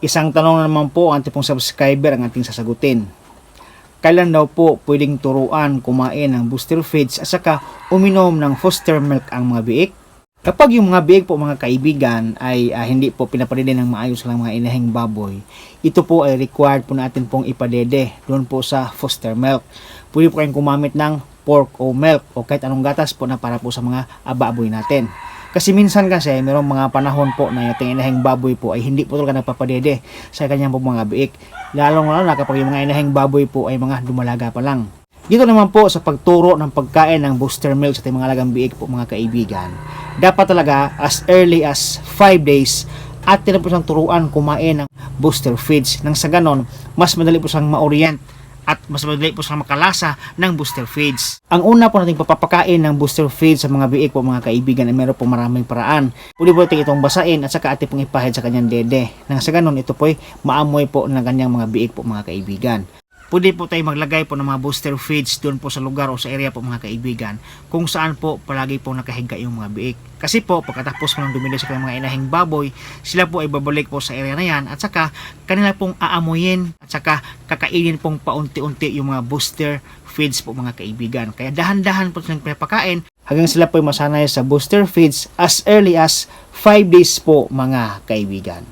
Isang tanong na naman po ang ating pong subscriber ang ating sasagutin. Kailan daw po pwedeng turuan kumain ng booster feeds at saka uminom ng foster milk ang mga biik? Kapag yung mga biik po mga kaibigan ay ah, hindi po pinapadede ng maayos lang mga inahing baboy, ito po ay required po natin pong ipadede doon po sa foster milk. Pwede po kayong kumamit ng pork o milk o kahit anong gatas po na para po sa mga baboy natin. Kasi minsan kasi mayroong mga panahon po na yung ating inahing baboy po ay hindi po talaga nagpapadede sa kanyang po mga biik. Lalo na kapag yung mga inahing baboy po ay mga dumalaga pa lang. Dito naman po sa pagturo ng pagkain ng booster milk sa ating mga alagang biik po mga kaibigan. Dapat talaga as early as 5 days at na po siyang turuan kumain ng booster feeds. Nang sa ganon, mas madali po siyang ma-orient at mas madali po siyang makalasa ng booster feeds. Ang una po nating papapakain ng booster feeds sa mga biik po mga kaibigan ay meron po maraming paraan. Pwede po natin itong basain at saka ating pong ipahid sa kanyang dede. Nang sa ganon, ito po ay maamoy po ng kanyang mga biik po mga kaibigan. Pwede po tayo maglagay po ng mga booster feeds doon po sa lugar o sa area po mga kaibigan kung saan po palagi po nakahiga yung mga biik. Kasi po pagkatapos mo ng dumili sa mga inahing baboy, sila po ay babalik po sa area na yan at saka kanila pong aamuyin at saka kakainin pong paunti-unti yung mga booster feeds po mga kaibigan. Kaya dahan-dahan po silang pinapakain hanggang sila po ay masanay sa booster feeds as early as 5 days po mga kaibigan.